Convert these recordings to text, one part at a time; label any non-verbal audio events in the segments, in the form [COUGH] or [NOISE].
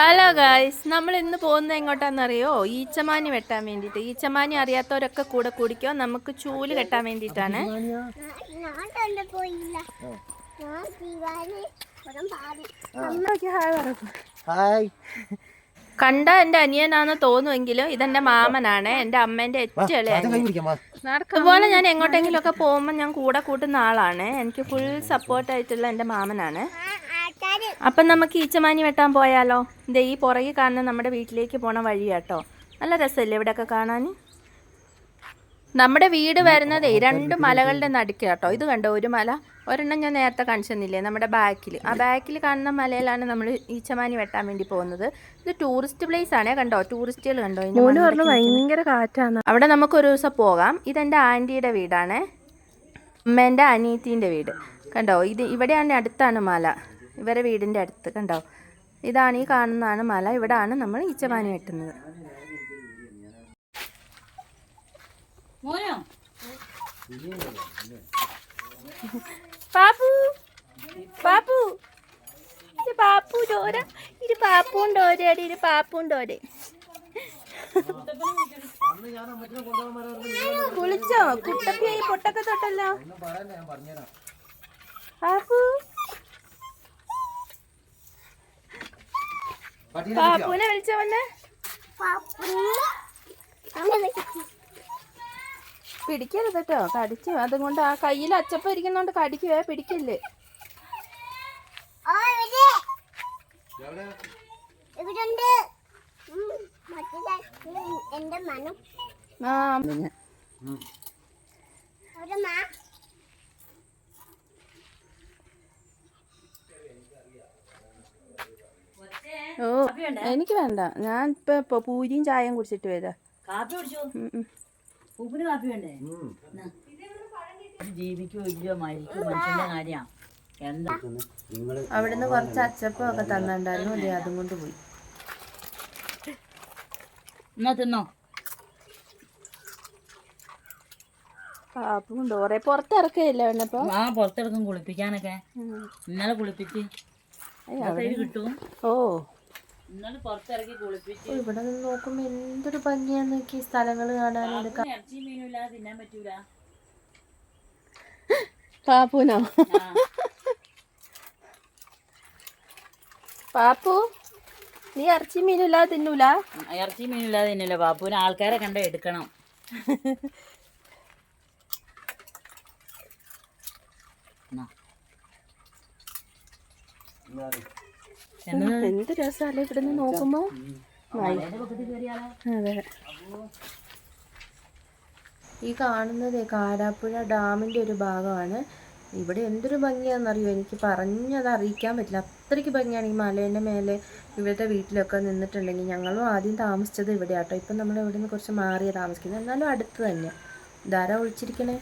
Hello guys നമ്മൾ ഇന്ന് പോകുന്നത് എങ്ങോട്ടാണെന്നറിയോ? ഈച്ചമാനി വെട്ടാൻ വേണ്ടിയിട്ട്. ഈച്ചമാനി അറിയാത്തവരൊക്കെ കൂടെ കുടിക്കോ. നമുക്ക് ചൂൽ കെട്ടാൻ വേണ്ടിയിട്ടാണ്. കണ്ട എന്റെ അനിയനാന്ന് തോന്നുമെങ്കിലും ഇതെന്റെ മാമനാണ്. എന്റെ അമ്മേന്റെ ഏറ്റവും. അതുപോലെ ഞാൻ എങ്ങോട്ടെങ്കിലും ഒക്കെ പോകുമ്പോൾ ഞാൻ കൂടെ കൂട്ടുന്ന ആളാണ്. എനിക്ക് ഫുൾ സപ്പോർട്ടായിട്ടുള്ള എന്റെ മാമനാണ്. അപ്പം നമുക്ക് ഈച്ചമാനി വെട്ടാൻ പോയാലോ? ഇതേ ഈ പുറകിൽ കാണുന്ന നമ്മുടെ വീട്ടിലേക്ക് പോണ വഴിയാട്ടോ. നല്ല രസമല്ലേ ഇവിടെയൊക്കെ കാണാൻ? നമ്മുടെ വീട് വരുന്നതേ രണ്ട് മലകളുടെ നടുക്ക് കേട്ടോ ഇത് കണ്ടോ ഒരു മല. ഒരെണ്ണം ഞാൻ നേരത്തെ കാണിച്ചെന്നില്ലേ നമ്മുടെ ബാക്കിൽ ആ ബാക്കിൽ കാണുന്ന മലയിലാണ് നമ്മൾ ഈച്ചമാനി വെട്ടാൻ വേണ്ടി പോകുന്നത്. ഇത് ടൂറിസ്റ്റ് പ്ലേസ് ആണേ കണ്ടോ? ടൂറിസ്റ്റുകൾ കണ്ടോ? ഭയങ്കര കാറ്റാണ്. അവിടെ നമുക്ക് ഒരു ദിവസം പോകാം. ഇതെന്റെ ആന്റിയുടെ വീടാണ്. അമ്മേന്റെ അനിയത്തീന്റെ വീട്. കണ്ടോ ഇത് ഇവിടെയാണ് അടുത്താണ് മല. ഇവരെ വീടിന്റെ അടുത്ത് കണ്ടോ? ഇതാണ് ഈ കാണുന്നതാണ് മല. ഇവിടാണ് നമ്മൾ ഈച്ചമാനി വെട്ടുന്നത്. പാപ്പു പാപ്പു. ഇത് പാപ്പു ഡോര. ഇത് പാപ്പും ഡോരയുടെ ഇത് പാപ്പും ഡോര കുളിച്ചോ? കുട്ടപ്പിയായി പൊട്ടൊക്കെ തൊട്ടല്ലോ. പാപ്പു. പാപ്പുനെ വിളിച്ചോ വന്നെ? പിടിക്കരുത് കേട്ടോ. കടിച്ചു. അതുകൊണ്ട് ആ കയ്യിൽ അച്ചപ്പ ഇരിക്കുന്നോണ്ട് കടിക്കുവേ പിടിക്കില്ലേ. ഇവിടെ ഉണ്ട് മറ്റേ എന്റെ മനം ആ അവിടെ മാ ഓ എനിക്ക് വേണ്ട. ഞാൻ ഇപ്പൊ ഇപ്പൊ പൂരിയും ചായയും കുടിച്ചിട്ട് വരാം. കാപ്പി കുടിച്ചോ. ഉപ്പിന് കാപ്പി വേണ്ടേ? എന്നാ. ജീവിക്കോ ഇല്ലയോ? മരിക്കോ. മനുഷ്യന്റെ കാര്യമാണ് എന്താ? അവിടുന്ന് കുറച്ച് അച്ചപ്പം ഒക്കെ തന്നിട്ടുണ്ടായിരുന്നു. അല്ലേ അതും കൊണ്ട് പോയി. എന്നാ തിന്നോ? പാപ്പും ഡോറെ പുറത്തിറക്കില്ല വേണ്ടപ്പോ ആ പുറത്തെടുക്കും കുളിപ്പിക്കാനൊക്കെ. ഇന്നലെ കുളിപ്പിച്ച്. കിട്ടും. ഓ. ഇന്നലെ പുറത്തിറക്കി കുളിപ്പിച്ച്. ഇവിടെ നിന്ന് നോക്കുമ്പോ എന്തൊരു ഭംഗിയാന്ന് നോക്കി സ്ഥലങ്ങൾ കാണാൻ എടുക്കാം ഇറച്ചി മീനും ഇല്ലാതെ തിന്നാൻ പറ്റൂല. പാപ്പുനോ? പാപ്പു നീ ഇറച്ചി മീനില്ലാതെ തിന്നൂല? ഇറച്ചി മീനില്ലാതെ തിന്നില്ല പാപ്പുവിന് ആൾക്കാരെ കണ്ട എടുക്കണം. എന്നാ. എന്ത് രസമല്ലേ ഇവിടെ നിന്ന് നോക്കുമ്പോ? മലേന്റെ പൊക്കത്തിൽ കയറിയാലോ അതെ. ഈ കാണുന്നത് കാരാപ്പുഴ ഡാമിന്റെ ഒരു ഭാഗമാണ്. ഇവിടെ എന്തൊരു ഭംഗിയാണെന്നറിയോ? എനിക്ക് പറഞ്ഞത് അറിയിക്കാൻ പറ്റില്ല. അത്രയ്ക്ക് ഭംഗിയാണ് ഈ മലേന്റെ മേലെ ഇവിടുത്തെ വീട്ടിലൊക്കെ നിന്നിട്ടുണ്ടെങ്കിൽ. ഞങ്ങളും ആദ്യം താമസിച്ചത് ഇവിടെ ആട്ടോ ഇപ്പം നമ്മൾ ഇവിടെ നിന്ന് കുറച്ച് മാറിയാണ് താമസിക്കുന്നത്. എന്നാലും അടുത്ത് തന്നെ. ധാരാ ഒഴിച്ചിരിക്കണേ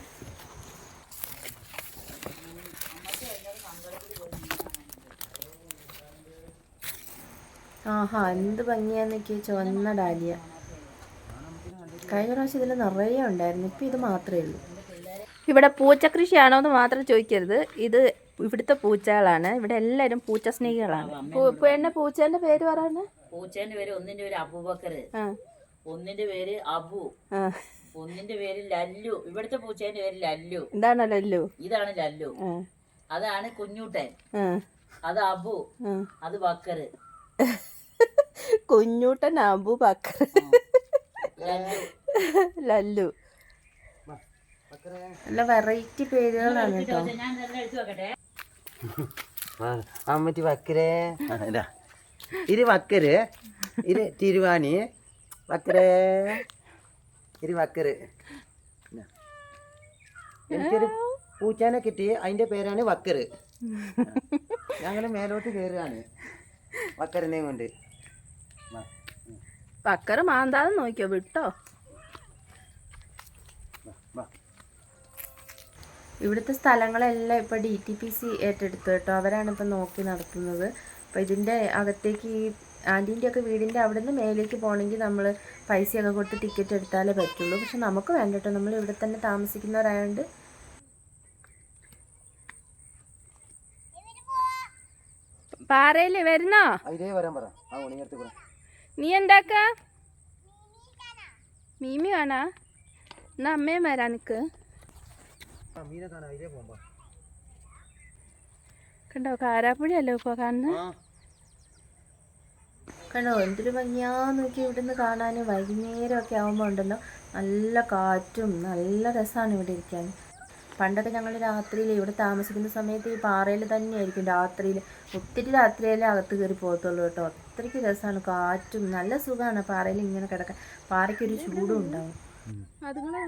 ആഹാ എന്ത് ഭംഗിയാന്നൊക്കെ ചുവന്ന ഡാലിയ. കഴിഞ്ഞ പ്രാവശ്യം ഇതിൽ നിറയെ ഉണ്ടായിരുന്നു ഇപ്പം ഇത് മാത്രമേ ഉള്ളൂ. ഇവിടെ പൂച്ച കൃഷിയാണോ എന്ന് മാത്രം ചോദിക്കരുത്. ഇത് ഇവിടുത്തെ പൂച്ചകളാണ്. ഇവിടെ എല്ലാവരും പൂച്ച സ്നേഹികളാണ്. പെണ്ണ പൂച്ചേന്റെ പേര് പറയുന്നത് പൂച്ചേന്റെ പേര് ഒന്നിന്റെ പേര് അബൂബക്കർ. ആ. ഒന്നിന്റെ പേര് അബു. ആ. ഒന്നിന്റെ പേര് ലല്ലു. ഇവിടുത്തെ പൂച്ചേന്റെ പേര് ലല്ലു. ഇതാണല്ലോ ഇതാണ് ലല്ലു. അതാണ് കുഞ്ഞൂട്ടൻ. ആ. അത് അബു. അത് ബക്കർ. കുഞ്ഞൂട്ടൻ അബു ബക്കർ ലല്ലു നല്ല വെറൈറ്റി പേരുകളാണ് കേട്ടോ. ഞാൻ ഇതെല്ലാം എടുത്തു വെക്കട്ടെ. അമ്മറ്റി വക്കരേ ഇതാ. ഇത് വക്കര് ഇരു തിരുവാണി. വക്കരേ ഇരു വക്കര്. എനിക്കൊരു പൂച്ചാനെ കിട്ടി. അതിന്റെ പേരാണ് വക്കര് ഞങ്ങൾ മേലോട്ട് കയറുകയാണ് വക്കരനെയും കൊണ്ട്. ബക്കർ മാന്താതെ നോക്കിയോ? വിട്ടോ. ഇവിടുത്തെ സ്ഥലങ്ങളെല്ലാം ഇപ്പോൾ ഡി ടി പി സി ഏറ്റെടുത്തു കേട്ടോ. അവരാണ് ഇപ്പൊ നോക്കി നടത്തുന്നത്. അപ്പോൾ ഇതിന്റെ അകത്തേക്ക് ഈ ആന്റീന്റെ ഒക്കെ വീടിന്റെ അവിടെ നിന്ന് മേലേക്ക് പോകണമെങ്കിൽ നമ്മൾ പൈസയൊക്കെ കൊടുത്ത് ടിക്കറ്റ് എടുത്താലേ പറ്റുള്ളൂ. പക്ഷെ നമുക്ക് വേണ്ട കേട്ടോ. നമ്മൾ ഇവിടെ തന്നെ താമസിക്കുന്നവരായതുകൊണ്ട് പാറയിൽ വരുന്നോ? വരാൻ പറ. നീ എന്താക്ക മീമി കാണാ? എന്നാ അമ്മയും വരാ നിക്ക്. കണ്ടോ കാരാപ്പുഴയല്ലോ ഇപ്പൊ കാണുന്ന? കണ്ടോ എന്തൊരു ഭംഗിയാ നോക്കി ഇവിടുന്ന് കാണാൻ വൈകുന്നേരമൊക്കെ ആകുമ്പോൾ ഉണ്ടല്ലോ നല്ല കാറ്റും നല്ല രസമാണ് ഇവിടെ ഇരിക്കാൻ. പണ്ടൊക്കെ ഞങ്ങൾ രാത്രിയിൽ ഇവിടെ താമസിക്കുന്ന സമയത്ത് ഈ പാറയിൽ തന്നെയായിരിക്കും രാത്രിയിൽ. ഒത്തിരി രാത്രിയല്ലേ അകത്ത് കയറി പോകത്തുള്ളൂ കേട്ടോ. അത്രയ്ക്ക് രസമാണ്. കാറ്റും നല്ല സുഖമാണ്. പാറയിൽ ഇങ്ങനെ കിടക്കാൻ പാറയ്ക്കൊരു ചൂടും ഉണ്ടാവും. അതുങ്ങളെ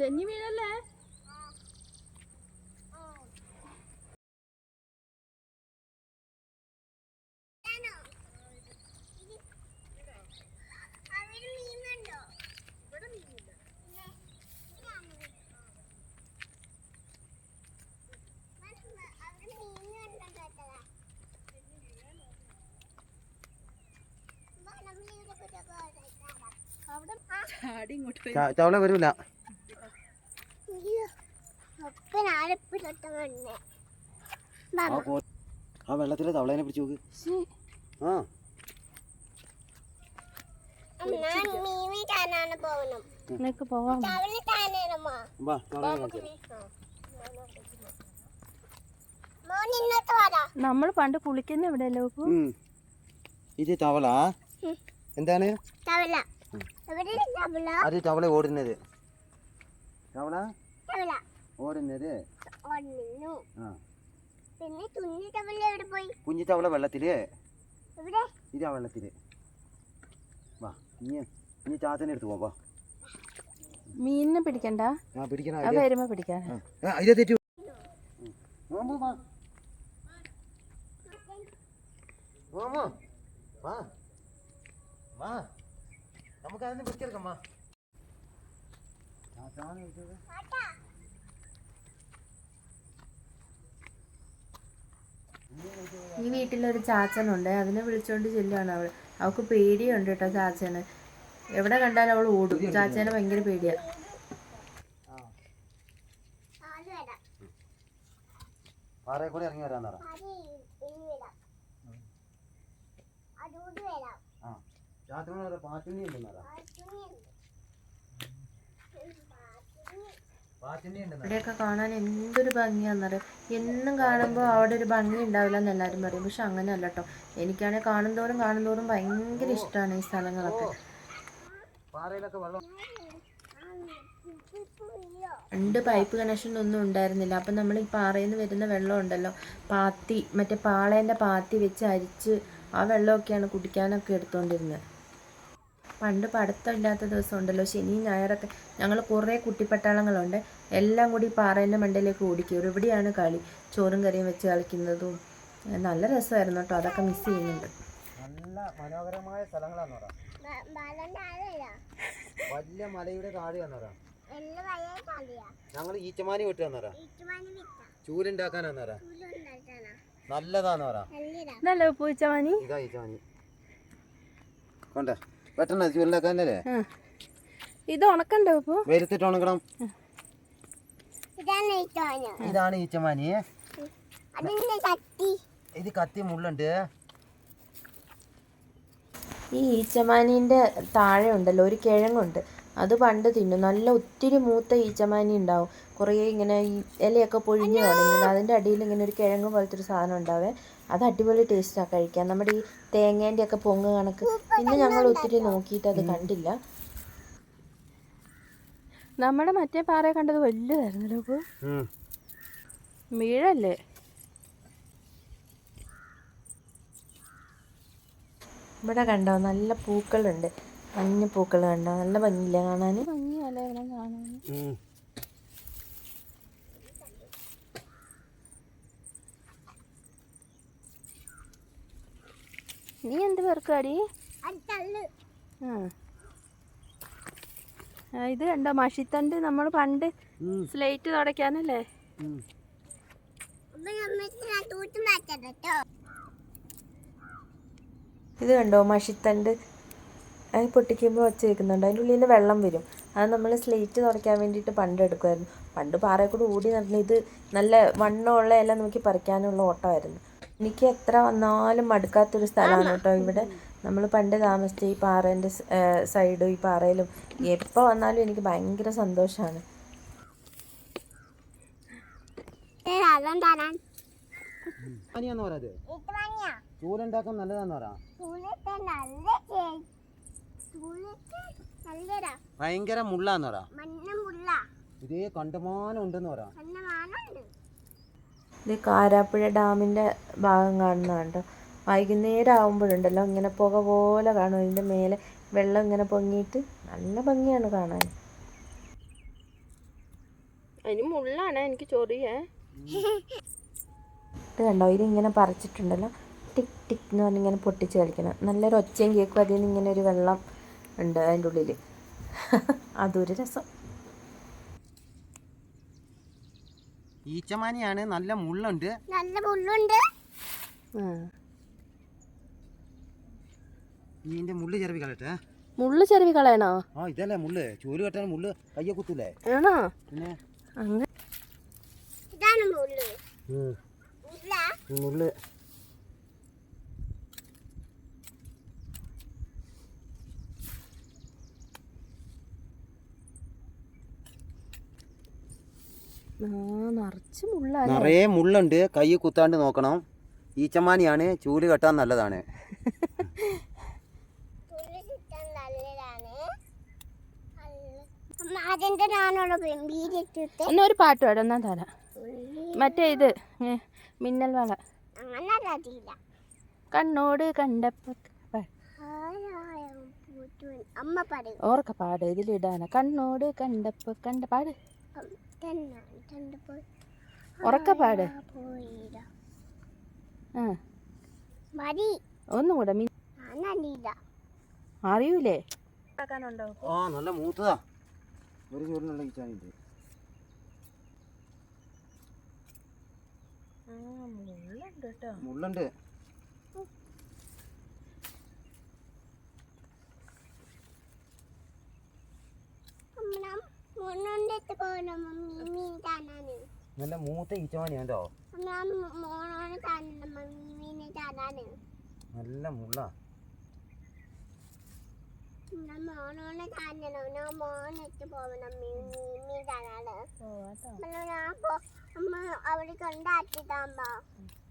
തെന്നി വീഴല്ലേ അവിടെ മീനുണ്ടോ ഇവിടെ മീനില്ല അവിടെ മീനുണ്ടോ കേട്ടതാ അവിടെ ചാടി ഇങ്ങോട്ട് ച- ചവള വരൂല. ആ വെള്ളത്തിലെ തവളേനെ പിടിച്ചു നോക്ക്. ആ. നിനക്ക് പോവാം. നമ്മൾ പണ്ട് കുളിക്കുന്ന എവിടെയല്ലോ ഇപ്പൊ ഇത് തവള. എന്താണ്? തവള. എവിടെ തവള? അത് തവള ഓടുന്നത്. കുഞ്ഞു തവള വെള്ളത്തിൽ. ഇതാ വെള്ളത്തിൽ. വാ ഇനി ഇനി ചാത്തനെ എടുത്തു പോവാ മീനിനെ പിടിക്കണ്ട. വരുമ്പോ പിടിക്കാൻ. അതിലെ തെറ്റു വാ. വാ വാ. വാ. നമുക്ക് അതിന് എടുത്തത് ഈ വീട്ടിലൊരു ചാച്ചനുണ്ട്. അതിനെ വിളിച്ചോണ്ട് ചെല്ലുകയാണ് അവൾ. അവൾക്ക് പേടിയുണ്ട് കേട്ടോ ചാച്ചന്. എവിടെ കണ്ടാലും അവൾ ഓടും. ചാച്ചനെ ഭയങ്കര പേടിയാ. ആര് വരാം പാറയെ കൂടെ ഇറങ്ങി വരാൻ പറ. ചാത്തനോട് പാറ്റുണ്ണി ഉണ്ടെന്നാ ഇവിടെയൊക്കെ കാണാൻ എന്തൊരു ഭംഗിയാന്നറിയാം? എന്നും കാണുമ്പോൾ അവിടെ ഒരു ഭംഗി ഉണ്ടാവില്ല എന്ന് എല്ലാവരും പറയും. പക്ഷെ അങ്ങനെയല്ല കേട്ടോ എനിക്കാണെങ്കിൽ കാണുന്തോറും കാണുന്തോറും ഭയങ്കര ഇഷ്ടമാണ് ഈ സ്ഥലങ്ങളൊക്കെ. രണ്ട് പൈപ്പ് കണക്ഷൻ ഒന്നും ഉണ്ടായിരുന്നില്ല. അപ്പം നമ്മൾ ഈ പാറയിൽ നിന്ന് വരുന്ന വെള്ളം ഉണ്ടല്ലോ പാത്തി മറ്റേ പാളേന്റെ പാത്തി വെച്ച് അരിച്ച് ആ വെള്ളമൊക്കെയാണ് കുടിക്കാനൊക്കെ എടുത്തുകൊണ്ടിരുന്നത് പണ്ട് പഠിത്തമില്ലാത്ത ദിവസം ഉണ്ടല്ലോ ശനി ഞായറൊക്കെ ഞങ്ങൾ കുറേ കുട്ടിപ്പട്ടാളങ്ങളുണ്ട്. എല്ലാം കൂടി പാറേന്റെ മണ്ടയിലേക്ക് ഓടിക്കും ഇവിടെയാണ് കളി. ചോറും കറിയും വെച്ച് കളിക്കുന്നതും. നല്ല രസമായിരുന്നു കേട്ടോ. അതൊക്കെ മിസ് ചെയ്യുന്നുണ്ട്. നല്ല മനോഹരമായ സ്ഥലങ്ങളാണ് വലിയ മലയുടെ താഴെ പറ. എല്ലാം ഞങ്ങൾ ഈച്ചമാനി വിട്ടുവന്ന് പറ. ഇട്ടുമാനി വിത്ത ചൂലുണ്ടാക്കാനാന്ന് പറ. ചൂലുണ്ടാക്കാനാ. നല്ലതാന്ന് പറ. നല്ല പൂച്ചമാനി ഇതാ ഈച്ചമാനി. കൊണ്ട. പെട്ടെന്ന് ചൂലുണ്ടാക്കാനല്ലേ ഇത് ഉണക്കണ്ടോ ഇപ്പൊ? വെരുത്തിട്ട് ഉണക്കണം ഇതാണ് ഈച്ചമാനി ഇത് കത്തി മുള്ളുണ്ട്. ഈ ഈച്ചമാനീന്റെ താഴെ ഉണ്ടല്ലോ ഒരു കിഴങ്ങുണ്ട്. അത് പണ്ട് തിന്നും. നല്ല ഒത്തിരി മൂത്ത ഈച്ചമാനി ഉണ്ടാവും. കുറേ ഇങ്ങനെ ഈ ഇലയൊക്കെ പൊഴിഞ്ഞു തുടങ്ങി അതിന്റെ അടിയിൽ ഇങ്ങനെ ഒരു കിഴങ്ങ് പോലത്തെ ഒരു സാധനം ഉണ്ടാവേ. അത് അടിപൊളി ടേസ്റ്റാണ് കഴിക്കാൻ. നമ്മുടെ ഈ തേങ്ങേന്റെ ഒക്കെ പൊങ്ങ് കണക്ക് ഇന്ന് ഞങ്ങൾ ഒത്തിരി നോക്കിയിട്ട് അത് കണ്ടില്ല. നമ്മുടെ മറ്റേ പാറയെ കണ്ടത് വലുതായിരുന്നല്ലോ ഇപ്പോൾ മീഴല്ലേ? ഇവിടെ കണ്ടോ നല്ല പൂക്കളുണ്ട്. മഞ്ഞ പൂക്കൾ കണ്ടോ നല്ല ഭംഗിയില്ല കാണാൻ ഭംഗിയല്ലേ കാണാൻ നീ എന്ത് പേർക്കാടി ആ. ഇത് കണ്ടോ മഷിത്തണ്ട് നമ്മൾ പണ്ട് സ്ലേറ്റ് തുടയ്ക്കാനല്ലേ? ഇത് കണ്ടോ മഷിത്തണ്ട്? അത് പൊട്ടിക്കുമ്പോൾ ഒച്ച വെക്കുന്നുണ്ട് അതിന്റെ ഉള്ളിൽ നിന്ന് വെള്ളം വരും. അത് നമ്മൾ സ്ലേറ്റ് തുടയ്ക്കാൻ വേണ്ടിയിട്ട് പണ്ട് എടുക്കുമായിരുന്നു. പണ്ട് പാറയിൽ കൂടി ഓടി നടന്ന് ഇത് നല്ല വണ്ണമുള്ള എല്ലാം നോക്കി പറിക്കാനുള്ള ഓട്ടമായിരുന്നു. എനിക്ക് എത്ര വന്നാലും മടുക്കാത്തൊരു സ്ഥലമാണ് കേട്ടോ ഇവിടെ. നമ്മൾ പണ്ട് താമസിച്ച ഈ പാറേന്റെ സൈഡും ഈ പാറയിലും എപ്പോൾ വന്നാലും എനിക്ക് ഭയങ്കര സന്തോഷമാണ് പനിയാന്ന് പറയാത് ചൂലുണ്ടാക്കാൻ നല്ലതാന്ന് പറ? ഭയങ്കര മുള്ളാന്ന് പറ? ഇതേ കണ്ടമാനം ഉണ്ടെന്ന് പറ? മഞ്ഞ മാനുണ്ട് ഇത് കാരാപ്പുഴ ഡാമിന്റെ ഭാഗം കാണുന്നതുണ്ട് വൈകുന്നേരം ആകുമ്പോഴുണ്ടല്ലോ ഇങ്ങനെ പുക പോലെ കാണും. ഇതിന്റെ മേലെ വെള്ളം ഇങ്ങനെ പൊങ്ങിയിട്ട് നല്ല ഭംഗിയാണ് കാണാൻ. അതിന് മുള്ളാണ് എനിക്ക് ചൊറിയേ. ഇത് കണ്ടോ ഇതിങ്ങനെ പറിച്ചിട്ടുണ്ടല്ലോ. ടിക് ടിക് എന്ന് പറഞ്ഞിങ്ങനെ പൊട്ടിച്ച് കളിക്കണം. നല്ലൊരു ഒച്ചയും കേൾക്കും അതിൽ നിന്ന് ഇങ്ങനെ ഒരു വെള്ളം ഉണ്ട് അതിന്റെ ഉള്ളിൽ [LAUGHS] അതൊരു രസം. ഈച്ചമാനിയാണ് നല്ല മുള്ളുണ്ട്. നല്ല മുള്ളുണ്ട്. ഇതിന്റെ മുള്ള് ചെറുപ്പി കളയട്ടെ. മുള്ള് ചെറുവി കളയണോ? ആ ഇതല്ലേ മുള്ള്. ചൂര് കെട്ടാൻ മുള്ള് കയ്യെ കുത്തൂലേ? ആണോ? പിന്നെ? അങ്ങനെ ഇതാണ് മുള്ളു. മുള്ള ഈ മുള്ള് നിറച്ച് മുള്ള നിറയെ മുള്ളുണ്ട്. കൈ കുത്താണ്ട് നോക്കണം. ഈച്ചമാനിയാണ്. ചൂൽ കെട്ടാൻ നല്ലതാണ്. എന്നാ ഒരു പാട്ട് പാടാം. എന്നാ തരാം മറ്റേ ഇത് മിന്നൽ വള. കണ്ണോട് കണ്ടപ്പോ ഓർക്ക പാട്. ഇതിലിടാന. കണ്ണോട് കണ്ടപ്പോ കണ്ട പാട്. അം, ഒന്നുകൂടെ അറിയൂലേ? ആ നല്ല മൂത്തതാ. ഒരു ചൂരിനുള്ള ഈച്ചാനിണ്ട് മുള്ളുണ്ട് അമ്മ. നല്ല മൂത്ത മീനെ നല്ല മുള്ള.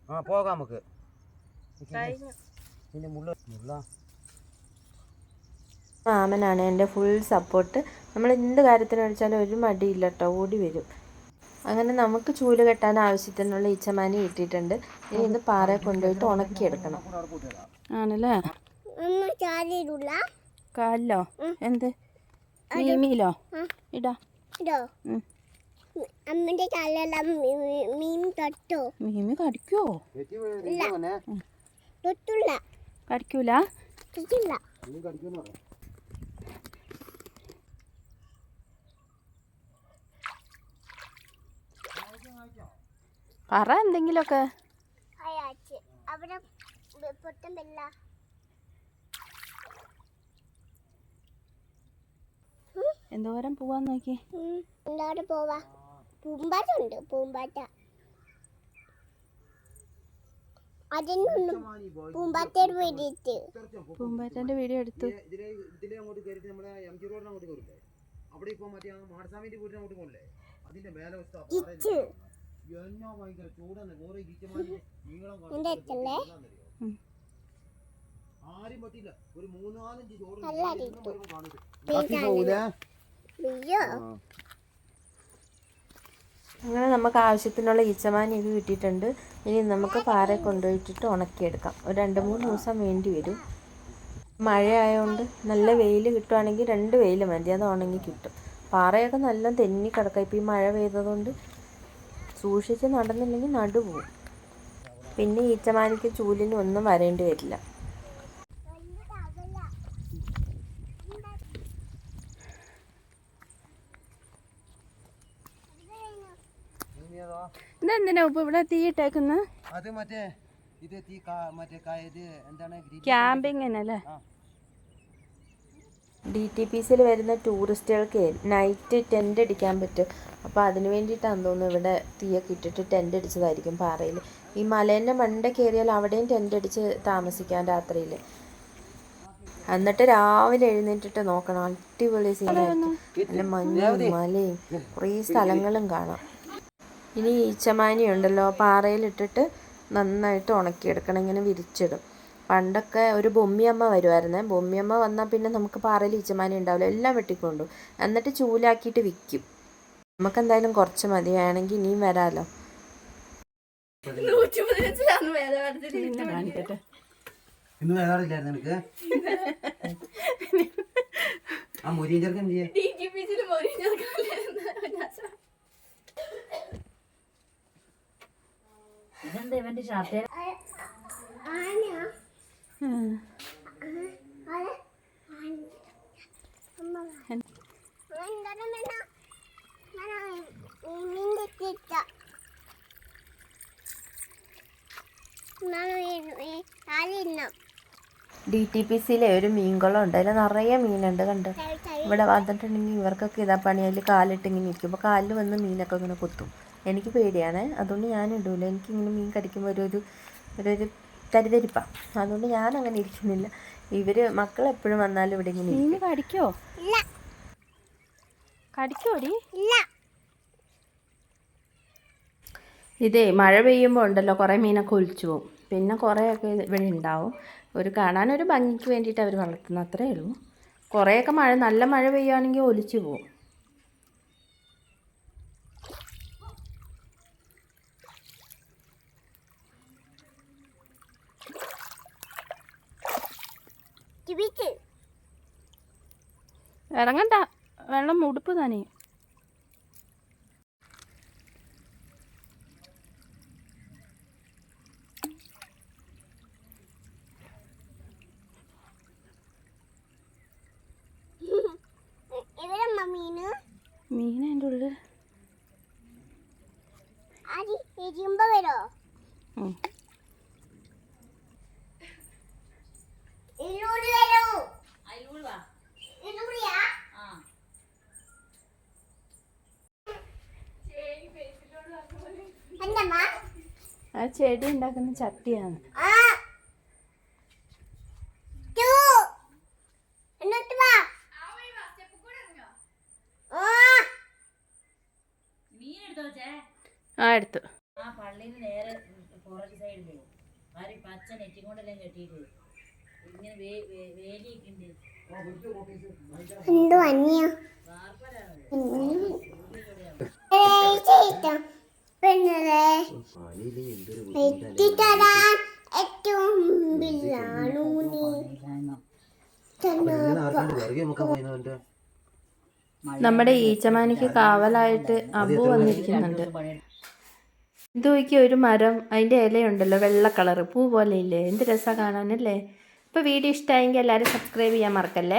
ആ പോകാം നമുക്ക്. പിന്നെ മുള്ള മുള്ള. മാമനാണ്. എന്റെ ഫുൾ സപ്പോർട്ട് നമ്മൾ എന്ത് കാര്യത്തിന് വെച്ചാലും ഒരു മടിയില്ല കേട്ടോ ഓടി വരും. അങ്ങനെ നമുക്ക് ചൂൽ കെട്ടാൻ ആവശ്യത്തിനുള്ള ഈച്ചമാനി കിട്ടിയിട്ടുണ്ട്. ഇനി ഇത് പാറ കൊണ്ടുപോയിട്ട് ഉണക്കിയെടുക്കണം. ആണല്ലേ? കാലിലോ? എന്ത്? മീമിയിലോ ഉം. ഇടാ. അമ്മന്റെ കാലെല്ലാം മീൻ തൊട്ടോ. മീമി കടിക്കുവോ കടിക്കൂല? കടിക്കൂല തൊട്ടില്ല നീ കടിക്കുമെന്ന് പറയാം പറ എന്തെങ്കിലുമൊക്കെ അവിടെ എന്തോരം പോവാൻ നോക്കി. പോവാ. പൂമ്പാറ്റുണ്ട് പൂമ്പാറ്റ. അതിനൊന്നും പൂമ്പാറ്റയുടെ വേണ്ടിയിട്ട് പൂമ്പാറ്റന്റെ വീഡിയോ എടുത്തു. ഇതിലെ ഇതിലെ അങ്ങോട്ട് കയറിയിട്ട് നമ്മുടെ എം ജി റോഡിന് അങ്ങോട്ട് കയറില്ലേ? അവിടെ ഇപ്പൊ മറ്റേ ആ മാടസ്വാമിന്റെ വീട്ടിന് അങ്ങോട്ട് പോകണ്ടേ അതിന്റെ മേലെ എന്നാ ഭയങ്കര ഓരോ ഈച്ചമാരി നീളം. ആരും പറ്റില്ല ഒരു മൂന്നാലഞ്ച് ചോറ് അങ്ങനെ നമുക്ക് ആവശ്യത്തിനുള്ള ഈച്ചമാനി ഇത് കിട്ടിയിട്ടുണ്ട്. ഇനി നമുക്ക് പാറ കൊണ്ടുപോയിട്ടിട്ട് ഉണക്കിയെടുക്കാം. ഒരു രണ്ട് മൂന്ന് ദിവസം വേണ്ടി വരും. മഴ ആയതുകൊണ്ട് നല്ല വെയിൽ കിട്ടുവാണെങ്കിൽ രണ്ട് വെയിൽ മതി. അത് ഉണങ്ങി കിട്ടും. പാറയൊക്കെ നല്ല തെന്നി കിടക്കാം. ഇപ്പം ഈ മഴ പെയ്തതുകൊണ്ട് സൂക്ഷിച്ച് നടന്നില്ലെങ്കിൽ നടുപോകും പിന്നെ ഈച്ചമാനിക്ക് ചൂലിന് ഒന്നും വരേണ്ടി വരില്ല. ഇതെന്തിനാ ഉപ്പ് ഇവിടെ തീ ഇട്ടേക്കുന്നത് അത് മറ്റേ ഇത് തീ കാ- മറ്റേ കാ- ഇത് എന്താണ്? ക്യാമ്പിങ്ങിനല്ലേ. ഡി ടി പി സിയിൽ വരുന്ന ടൂറിസ്റ്റുകൾക്ക് നൈറ്റ് ടെന്റ് അടിക്കാൻ പറ്റും. അപ്പോൾ അതിന് വേണ്ടിയിട്ടാണ് തോന്നുന്നു ഇവിടെ തീയൊക്കെ ഇട്ടിട്ട് ടെന്റ് അടിച്ചതായിരിക്കും പാറയിൽ ഈ മലേന്റെ മണ്ട കയറിയാൽ അവിടെയും ടെന്റ് അടിച്ച് താമസിക്കാം രാത്രിയിൽ എന്നിട്ട് രാവിലെ എഴുന്നേറ്റിട്ട് നോക്കണം. അടിപൊളി സീനായിരിക്കും മഞ്ഞും മലയും കുറേ സ്ഥലങ്ങളും കാണാം. ഇനി ഈച്ചമാനി ഉണ്ടല്ലോ. പാറയിലിട്ടിട്ട് നന്നായിട്ട് ഉണക്കിയെടുക്കണം. ഇങ്ങനെ വിരിച്ചിടും. പണ്ടൊക്കെ ഒരു ബൊമ്മിയമ്മ വരുമായിരുന്നേ ബൊമ്മിയമ്മ വന്നാൽ പിന്നെ നമുക്ക് പാറയിൽ ഈച്ചമാനി ഉണ്ടാവില്ല. എല്ലാം വെട്ടിക്കൊണ്ടു എന്നിട്ട് ചൂലാക്കിയിട്ട് വിൽക്കും. നമുക്ക് എന്തായാലും കുറച്ച് മതി. വേണമെങ്കിൽ ഇനിയും വരാമല്ലോ ഇന്ന് വേദാറില്ലായിരുന്നു ആ മുരിയും ഇതെന്താ ഇവന്റെ ഷർട്ട് ഡി ടി പി സിയിലെ ഒരു മീൻകുളം ഉണ്ട് അതിൽ നിറയെ മീനുണ്ട് കണ്ട്? ഇവിടെ വന്നിട്ടുണ്ടെങ്കിൽ ഇവർക്കൊക്കെ ഇതാ പണി. അതിൽ കാലിട്ട് ഇങ്ങനെ ഇരിക്കും അപ്പോൾ കാലിൽ വന്ന് മീനൊക്കെ ഇങ്ങനെ കുത്തും. എനിക്ക് പേടിയാണ്. അതുകൊണ്ട് ഞാൻ ഇടൂല. എനിക്കിങ്ങനെ മീൻ കടിക്കുമ്പോൾ ഒരു ഒരു ഒരു അതുകൊണ്ട് ഞാൻ അങ്ങനെ ഇരിക്കുന്നില്ല. ഇവർ മക്കൾ എപ്പോഴും വന്നാലും ഇവിടെ ഇങ്ങനെ കടിക്കോ? ഇല്ല. കടിക്കോടി? ഇല്ല. ഇതേ മഴ പെയ്യുമ്പോൾ ഉണ്ടല്ലോ കുറേ മീനൊക്കെ ഒലിച്ചു പോകും പിന്നെ കുറേയൊക്കെ ഇവിടെ ഉണ്ടാവും ഒരു കാണാനൊരു ഭംഗിക്ക് വേണ്ടിയിട്ട് അവർ വളർത്തുന്ന അത്രേ ഉള്ളൂ. കുറേയൊക്കെ മഴ നല്ല മഴ പെയ്യുകയാണെങ്കിൽ ഒലിച്ചു പോകും ഇറങ്ങണ്ട. വെള്ളം ഉടുപ്പ് തന്നെ. മീൻ? അതിന്റെ ഉള്ളിൽ ആര്? എരിയുമ്പോ വരോ ആ. ചെടി ഉണ്ടാക്കുന്ന ചട്ടിയാണ്. ആ. എടുത്തോ ആ. എടുത്തു. ആ പള്ളിയിൽ നേരെ പുറകു സൈഡിലേ വാരി. പച്ച നെറ്റി കൊണ്ടെല്ലാം കെട്ടിയിട്ട് എന്തോ അന്യ നമ്മുടെ ഈച്ചമാനിക്ക് കാവലായിട്ട് അബു വന്നിരിക്കുന്നുണ്ട്. ഇതുവയ്ക്ക് ഒരു മരം അതിന്റെ ഇലയുണ്ടല്ലോ വെള്ള കളറ്. പൂ പോലെ ഇല്ലേ? എന്ത് രസമാണ് കാണാനല്ലേ? ഇപ്പോൾ വീഡിയോ ഇഷ്ടമായെങ്കിൽ എല്ലാവരും സബ്സ്ക്രൈബ് ചെയ്യാൻ മറക്കല്ലേ?